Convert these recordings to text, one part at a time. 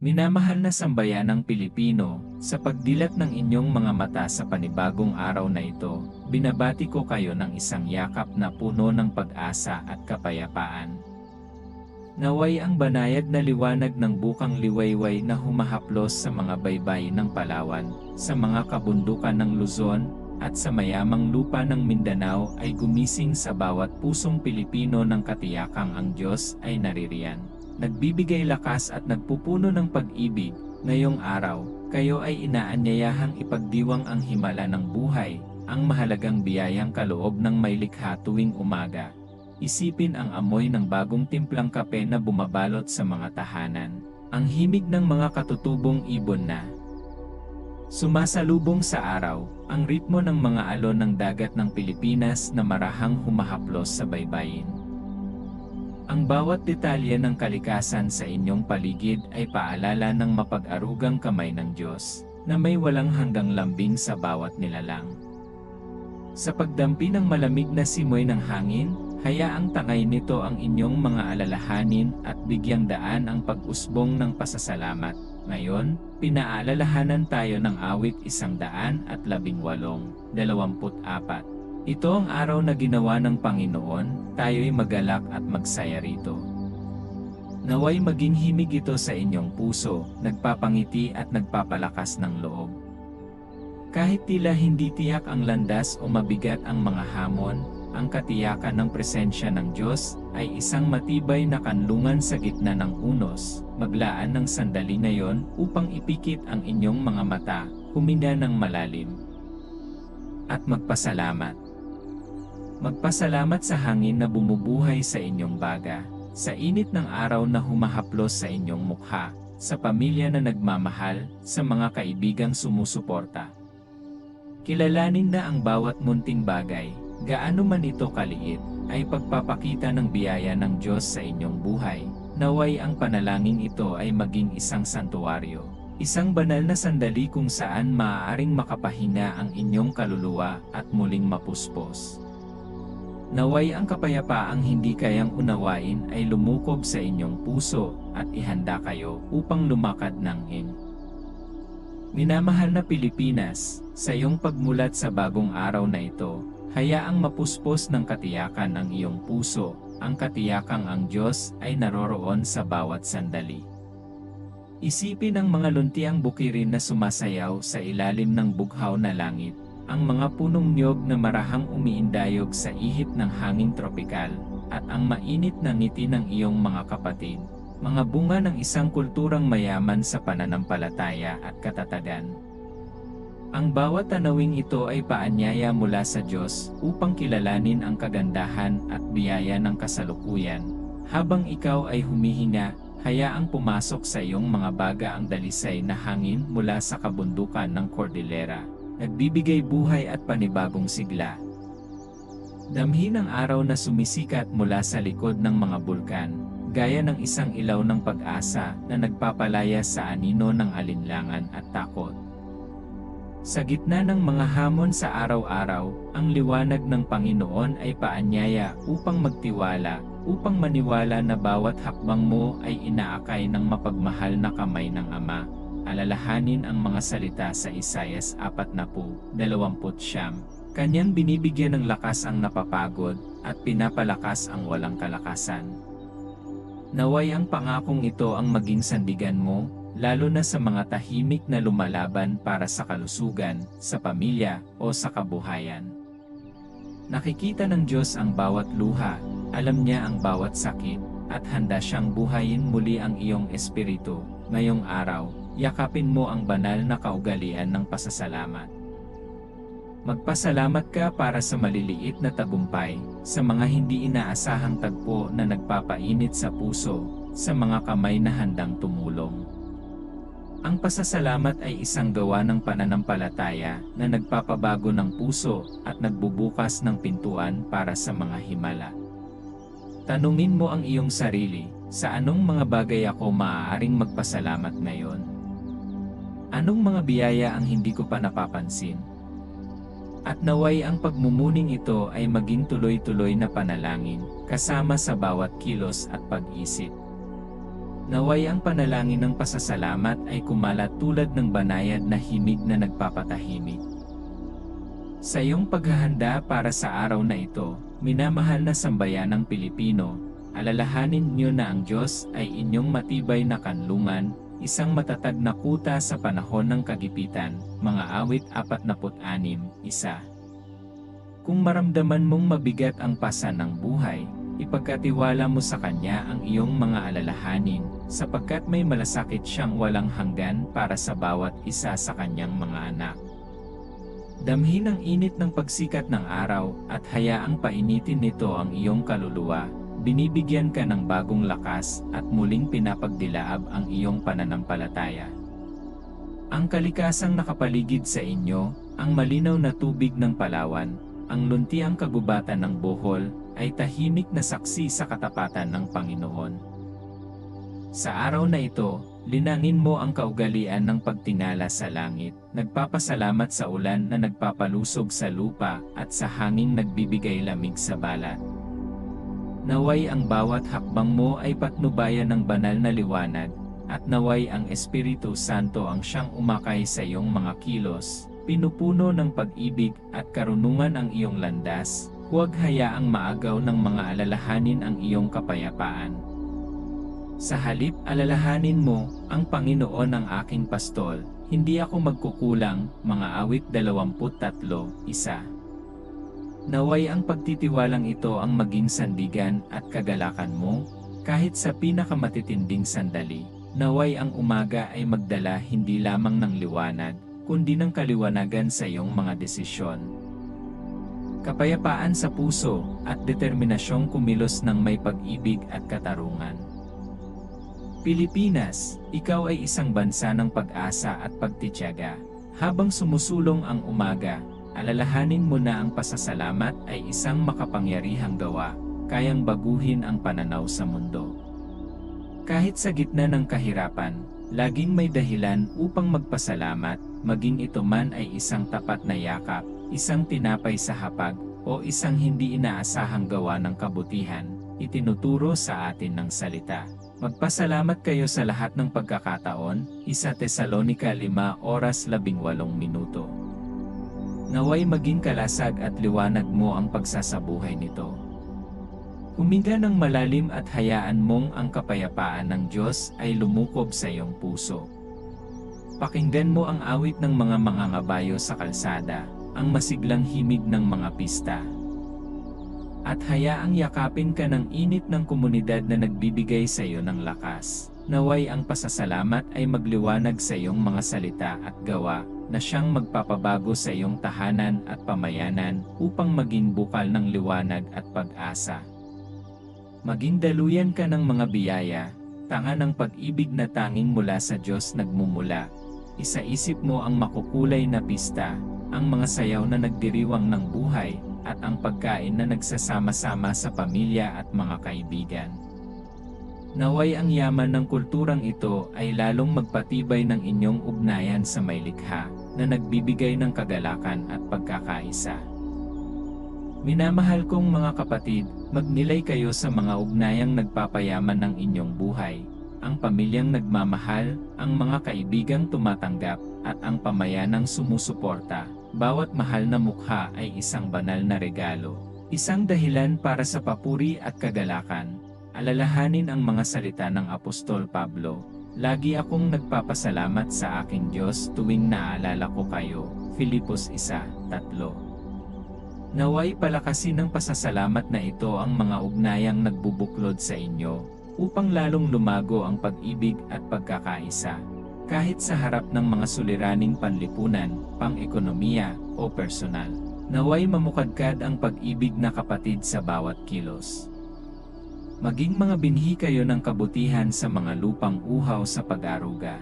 Minamahal na sambayanang Pilipino, sa pagdilat ng inyong mga mata sa panibagong araw na ito, binabati ko kayo ng isang yakap na puno ng pag-asa at kapayapaan. Naway ang banayad na liwanag ng bukang liwayway na humahaplos sa mga baybay ng Palawan, sa mga kabundukan ng Luzon, at sa mayamang lupa ng Mindanao ay gumising sa bawat pusong Pilipino ng katiyakang ang Diyos ay naririyan nagbibigay lakas at nagpupuno ng pag-ibig, ngayong araw, kayo ay inaanyayahang ipagdiwang ang himala ng buhay, ang mahalagang biyayang kaloob ng may likha tuwing umaga. Isipin ang amoy ng bagong timplang kape na bumabalot sa mga tahanan, ang himig ng mga katutubong ibon na Sumasalubong sa araw, ang ritmo ng mga alon ng dagat ng Pilipinas na marahang humahaplos sa baybayin. Ang bawat detalye ng kalikasan sa inyong paligid ay paalala ng mapag-arugang kamay ng Diyos, na may walang hanggang lambing sa bawat nilalang. Sa pagdampi ng malamig na simoy ng hangin, hayaang tangay nito ang inyong mga alalahanin at bigyang daan ang pag-usbong ng pasasalamat. Ngayon, pinaalalahanan tayo ng awit isang daan at labing walong, dalawamput apat. Ito ang araw na ginawa ng Panginoon, tayo'y magalak at magsaya rito. Naway maging himig ito sa inyong puso, nagpapangiti at nagpapalakas ng loob. Kahit tila hindi tiyak ang landas o mabigat ang mga hamon, ang katiyakan ng presensya ng Diyos ay isang matibay na kanlungan sa gitna ng unos. Maglaan ng sandali na yon upang ipikit ang inyong mga mata, huminga ng malalim, at magpasalamat. Magpasalamat sa hangin na bumubuhay sa inyong baga, sa init ng araw na humahaplos sa inyong mukha, sa pamilya na nagmamahal, sa mga kaibigang sumusuporta. Kilalanin na ang bawat munting bagay, gaano man ito kaliit, ay pagpapakita ng biyaya ng Diyos sa inyong buhay. Naway ang panalangin ito ay maging isang santuaryo. Isang banal na sandali kung saan maaaring makapahinga ang inyong kaluluwa at muling mapuspos. Naway ang kapayapaang hindi kayang unawain ay lumukob sa inyong puso at ihanda kayo upang lumakad ng in. Minamahal na Pilipinas, sa iyong pagmulat sa bagong araw na ito, hayaang mapuspos ng katiyakan ang iyong puso, ang katiyakang ang Diyos ay naroroon sa bawat sandali. Isipin ang mga luntiang bukirin na sumasayaw sa ilalim ng bughaw na langit, ang mga punong niyog na marahang umiindayog sa ihip ng hangin tropikal, at ang mainit na ngiti ng iyong mga kapatid, mga bunga ng isang kulturang mayaman sa pananampalataya at katatagan. Ang bawat tanawing ito ay paanyaya mula sa Diyos upang kilalanin ang kagandahan at biyaya ng kasalukuyan. Habang ikaw ay humihinga, hayaang pumasok sa iyong mga baga ang dalisay na hangin mula sa kabundukan ng Cordillera nagbibigay buhay at panibagong sigla. Damhin ang araw na sumisikat mula sa likod ng mga bulkan, gaya ng isang ilaw ng pag-asa na nagpapalaya sa anino ng alinlangan at takot. Sa gitna ng mga hamon sa araw-araw, ang liwanag ng Panginoon ay paanyaya upang magtiwala, upang maniwala na bawat hakbang mo ay inaakay ng mapagmahal na kamay ng Ama alalahanin ang mga salita sa Isayas 40, 20 Kanyang binibigyan ng lakas ang napapagod, at pinapalakas ang walang kalakasan. Naway ang pangakong ito ang maging sandigan mo, lalo na sa mga tahimik na lumalaban para sa kalusugan, sa pamilya, o sa kabuhayan. Nakikita ng Diyos ang bawat luha, alam niya ang bawat sakit, at handa siyang buhayin muli ang iyong espiritu, ngayong araw, yakapin mo ang banal na kaugalian ng pasasalamat. Magpasalamat ka para sa maliliit na tagumpay, sa mga hindi inaasahang tagpo na nagpapainit sa puso, sa mga kamay na handang tumulong. Ang pasasalamat ay isang gawa ng pananampalataya na nagpapabago ng puso at nagbubukas ng pintuan para sa mga himala. Tanungin mo ang iyong sarili, sa anong mga bagay ako maaaring magpasalamat ngayon? Anong mga biyaya ang hindi ko pa napapansin? At naway ang pagmumuning ito ay maging tuloy-tuloy na panalangin, kasama sa bawat kilos at pag-isip. Naway ang panalangin ng pasasalamat ay kumalat tulad ng banayad na himig na nagpapatahimik. Sa iyong paghahanda para sa araw na ito, minamahal na sambayan ng Pilipino, alalahanin niyo na ang Diyos ay inyong matibay na kanlungan, isang matatag na kuta sa panahon ng kagipitan, mga awit 46, isa. Kung maramdaman mong mabigat ang pasan ng buhay, ipagkatiwala mo sa Kanya ang iyong mga alalahanin, sapagkat may malasakit siyang walang hanggan para sa bawat isa sa Kanyang mga anak. Damhin ang init ng pagsikat ng araw at hayaang painitin nito ang iyong kaluluwa, binibigyan ka ng bagong lakas at muling pinapagdilaab ang iyong pananampalataya. Ang kalikasang nakapaligid sa inyo, ang malinaw na tubig ng Palawan, ang luntiang kagubatan ng Bohol, ay tahimik na saksi sa katapatan ng Panginoon. Sa araw na ito, linangin mo ang kaugalian ng pagtingala sa langit, nagpapasalamat sa ulan na nagpapalusog sa lupa at sa hanging nagbibigay lamig sa balat. Naway ang bawat hakbang mo ay patnubayan ng banal na liwanag, at naway ang Espiritu Santo ang siyang umakay sa iyong mga kilos, pinupuno ng pag-ibig at karunungan ang iyong landas, huwag hayaang maagaw ng mga alalahanin ang iyong kapayapaan. Sa halip alalahanin mo, ang Panginoon ang aking pastol, hindi ako magkukulang, mga awit 23, isa. Naway ang pagtitiwalang ito ang maging sandigan at kagalakan mo, kahit sa pinakamatitinding sandali. Naway ang umaga ay magdala hindi lamang ng liwanag, kundi ng kaliwanagan sa iyong mga desisyon. Kapayapaan sa puso at determinasyong kumilos ng may pag-ibig at katarungan. Pilipinas, ikaw ay isang bansa ng pag-asa at pagtityaga. Habang sumusulong ang umaga, alalahanin mo na ang pasasalamat ay isang makapangyarihang gawa, kayang baguhin ang pananaw sa mundo. Kahit sa gitna ng kahirapan, laging may dahilan upang magpasalamat, maging ito man ay isang tapat na yakap, isang tinapay sa hapag, o isang hindi inaasahang gawa ng kabutihan, itinuturo sa atin ng salita. Magpasalamat kayo sa lahat ng pagkakataon, 1 Tesalonika 5 oras 18 minuto. Naway maging kalasag at liwanag mo ang pagsasabuhay nito. Huminga ng malalim at hayaan mong ang kapayapaan ng Diyos ay lumukob sa iyong puso. Pakinggan mo ang awit ng mga mangangabayo sa kalsada, ang masiglang himig ng mga pista, at hayaang yakapin ka ng init ng komunidad na nagbibigay sa iyo ng lakas. Naway ang pasasalamat ay magliwanag sa iyong mga salita at gawa, na siyang magpapabago sa iyong tahanan at pamayanan upang maging bukal ng liwanag at pag-asa. Maging daluyan ka ng mga biyaya, tanga ng pag-ibig na tanging mula sa Diyos nagmumula. Isaisip mo ang makukulay na pista, ang mga sayaw na nagdiriwang ng buhay, at ang pagkain na nagsasama-sama sa pamilya at mga kaibigan. Naway ang yaman ng kulturang ito ay lalong magpatibay ng inyong ugnayan sa may likha na nagbibigay ng kagalakan at pagkakaisa. Minamahal kong mga kapatid, magnilay kayo sa mga ugnayang nagpapayaman ng inyong buhay, ang pamilyang nagmamahal, ang mga kaibigang tumatanggap, at ang pamayanang sumusuporta. Bawat mahal na mukha ay isang banal na regalo. Isang dahilan para sa papuri at kagalakan. Alalahanin ang mga salita ng Apostol Pablo. Lagi akong nagpapasalamat sa aking Diyos tuwing naalala ko kayo. Filipos 1:3. Naway palakasin ng pasasalamat na ito ang mga ugnayang nagbubuklod sa inyo, upang lalong lumago ang pag-ibig at pagkakaisa kahit sa harap ng mga suliraning panlipunan, pang-ekonomiya, o personal. Naway mamukadkad ang pag-ibig na kapatid sa bawat kilos. Maging mga binhi kayo ng kabutihan sa mga lupang uhaw sa pag-aruga.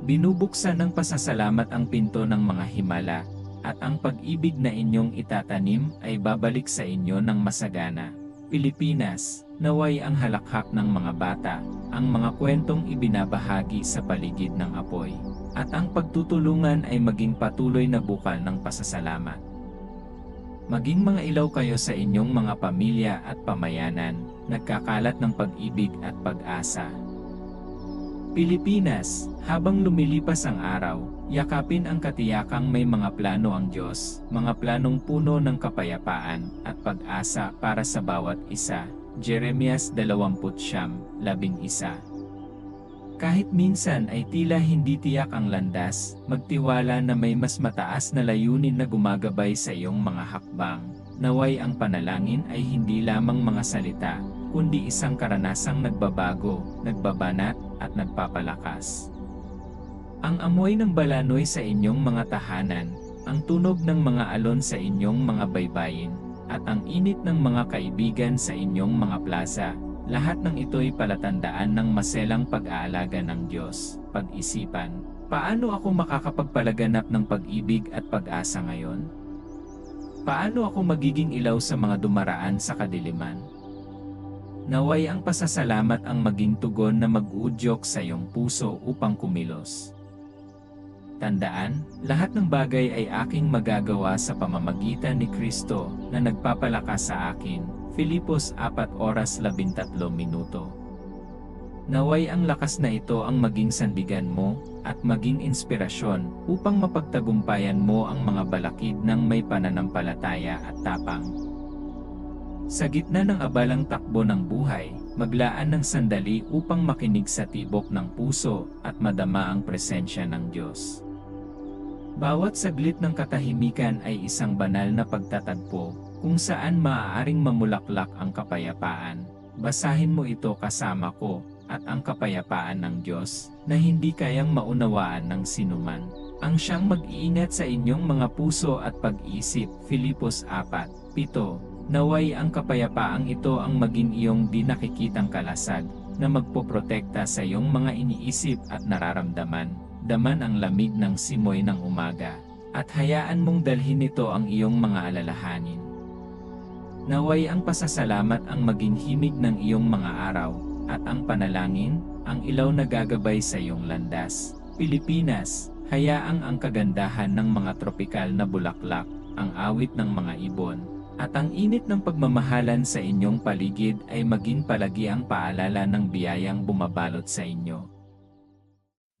Binubuksan ng pasasalamat ang pinto ng mga himala, at ang pag-ibig na inyong itatanim ay babalik sa inyo ng masagana. Pilipinas, naway ang halakhak ng mga bata, ang mga kwentong ibinabahagi sa paligid ng apoy, at ang pagtutulungan ay maging patuloy na bukal ng pasasalamat. Maging mga ilaw kayo sa inyong mga pamilya at pamayanan, nagkakalat ng pag-ibig at pag-asa. Pilipinas, habang lumilipas ang araw, yakapin ang katiyakang may mga plano ang Diyos, mga planong puno ng kapayapaan at pag-asa para sa bawat isa. Jeremias 20:11 Kahit minsan ay tila hindi tiyak ang landas, magtiwala na may mas mataas na layunin na gumagabay sa iyong mga hakbang. Naway ang panalangin ay hindi lamang mga salita, kundi isang karanasang nagbabago, nagbabanat, at nagpapalakas. Ang amoy ng balanoy sa inyong mga tahanan, ang tunog ng mga alon sa inyong mga baybayin, at ang init ng mga kaibigan sa inyong mga plaza, lahat ng ito'y palatandaan ng maselang pag-aalaga ng Diyos. Pag-isipan, paano ako makakapagpalaganap ng pag-ibig at pag-asa ngayon? Paano ako magiging ilaw sa mga dumaraan sa kadiliman? Naway ang pasasalamat ang maging tugon na mag-uudyok sa iyong puso upang kumilos. Tandaan, lahat ng bagay ay aking magagawa sa pamamagitan ni Kristo na nagpapalakas sa akin. Filipos 4 oras 13 minuto. Naway ang lakas na ito ang maging sandigan mo at maging inspirasyon upang mapagtagumpayan mo ang mga balakid ng may pananampalataya at tapang. Sa gitna ng abalang takbo ng buhay, maglaan ng sandali upang makinig sa tibok ng puso at madama ang presensya ng Diyos. Bawat saglit ng katahimikan ay isang banal na pagtatagpo kung saan maaaring mamulaklak ang kapayapaan. Basahin mo ito kasama ko at ang kapayapaan ng Diyos na hindi kayang maunawaan ng sinuman. Ang siyang mag-iingat sa inyong mga puso at pag-isip. Filipos 4, 7 Naway ang kapayapaang ito ang maging iyong di nakikitang kalasag na magpoprotekta sa iyong mga iniisip at nararamdaman. Daman ang lamig ng simoy ng umaga at hayaan mong dalhin ito ang iyong mga alalahanin. Naway ang pasasalamat ang maging himig ng iyong mga araw at ang panalangin ang ilaw na gagabay sa iyong landas. Pilipinas, hayaang ang kagandahan ng mga tropikal na bulaklak, ang awit ng mga ibon, at ang init ng pagmamahalan sa inyong paligid ay maging palagi ang paalala ng biyayang bumabalot sa inyo.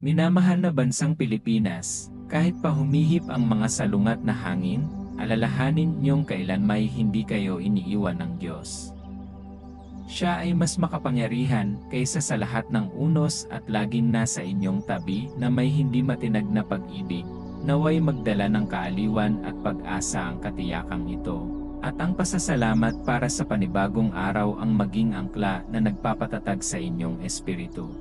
Minamahal na bansang Pilipinas, kahit pa humihip ang mga salungat na hangin, alalahanin niyong kailan may hindi kayo iniiwan ng Diyos. Siya ay mas makapangyarihan kaysa sa lahat ng unos at laging nasa inyong tabi na may hindi matinag na pag-ibig, naway magdala ng kaaliwan at pag-asa ang katiyakang ito at ang pasasalamat para sa panibagong araw ang maging angkla na nagpapatatag sa inyong espiritu.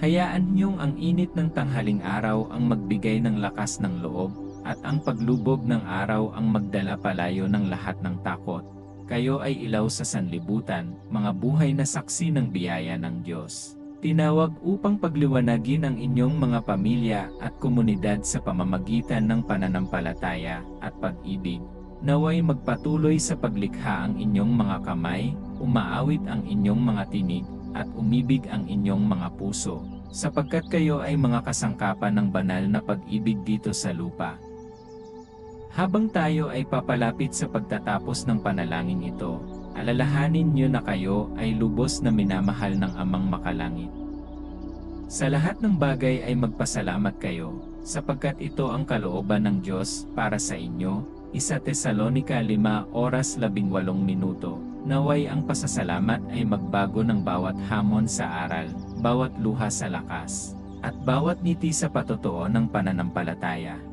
Hayaan niyong ang init ng tanghaling araw ang magbigay ng lakas ng loob, at ang paglubog ng araw ang magdala palayo ng lahat ng takot. Kayo ay ilaw sa sanlibutan, mga buhay na saksi ng biyaya ng Diyos. Tinawag upang pagliwanagin ang inyong mga pamilya at komunidad sa pamamagitan ng pananampalataya at pag-ibig, Naway magpatuloy sa paglikha ang inyong mga kamay, umaawit ang inyong mga tinig, at umibig ang inyong mga puso, sapagkat kayo ay mga kasangkapan ng banal na pag-ibig dito sa lupa. Habang tayo ay papalapit sa pagtatapos ng panalangin ito, alalahanin niyo na kayo ay lubos na minamahal ng Amang Makalangit. Sa lahat ng bagay ay magpasalamat kayo, sapagkat ito ang kalooban ng Diyos para sa inyo, 1 Tesalonica 5 oras 18 minuto. Naway ang pasasalamat ay magbago ng bawat hamon sa aral, bawat luha sa lakas, at bawat ngiti sa patotoo ng pananampalataya.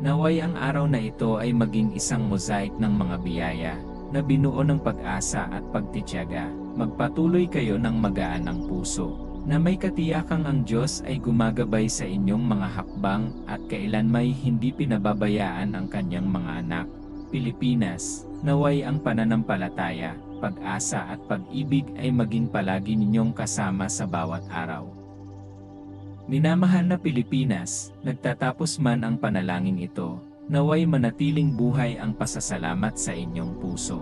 Naway ang araw na ito ay maging isang mosaik ng mga biyaya, na binuo ng pag-asa at pagtityaga. Magpatuloy kayo ng magaan ng puso na may katiyakang ang Diyos ay gumagabay sa inyong mga hakbang at kailan may hindi pinababayaan ang kanyang mga anak. Pilipinas, naway ang pananampalataya, pag-asa at pag-ibig ay maging palagi ninyong kasama sa bawat araw. Minamahal na Pilipinas, nagtatapos man ang panalangin ito, naway manatiling buhay ang pasasalamat sa inyong puso.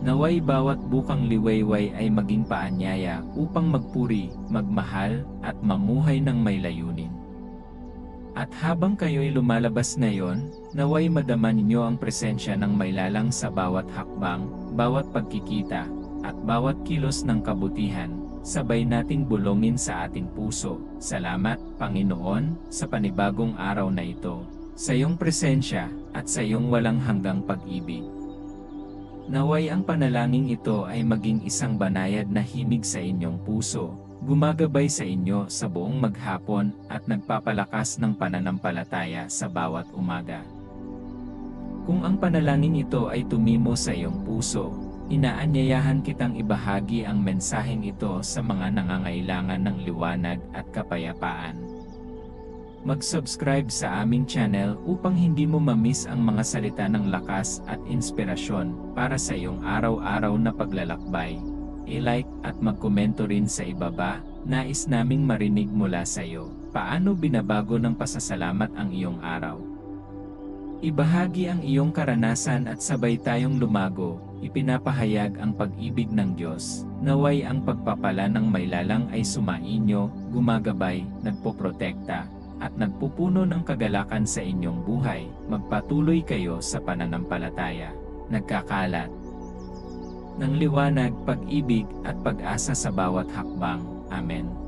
Naway bawat bukang liwayway ay maging paanyaya upang magpuri, magmahal, at mamuhay ng may layunin. At habang kayo'y lumalabas na yon, naway madama ninyo ang presensya ng mailalang sa bawat hakbang, bawat pagkikita, at bawat kilos ng kabutihan, sabay nating bulongin sa ating puso. Salamat, Panginoon, sa panibagong araw na ito, sa iyong presensya, at sa iyong walang hanggang pag-ibig. Naway ang panalangin ito ay maging isang banayad na himig sa inyong puso, gumagabay sa inyo sa buong maghapon at nagpapalakas ng pananampalataya sa bawat umaga. Kung ang panalangin ito ay tumimo sa iyong puso, inaanyayahan kitang ibahagi ang mensaheng ito sa mga nangangailangan ng liwanag at kapayapaan. Mag-subscribe sa aming channel upang hindi mo mamiss ang mga salita ng lakas at inspirasyon para sa iyong araw-araw na paglalakbay. I-like at magkomento rin sa ibaba, nais naming marinig mula sa iyo. Paano binabago ng pasasalamat ang iyong araw? Ibahagi ang iyong karanasan at sabay tayong lumago, ipinapahayag ang pag-ibig ng Diyos. Naway ang pagpapala ng mailalang ay sumainyo, gumagabay, nagpoprotekta, at nagpupuno ng kagalakan sa inyong buhay, magpatuloy kayo sa pananampalataya. Nagkakalat ng liwanag, pag-ibig at pag-asa sa bawat hakbang. Amen.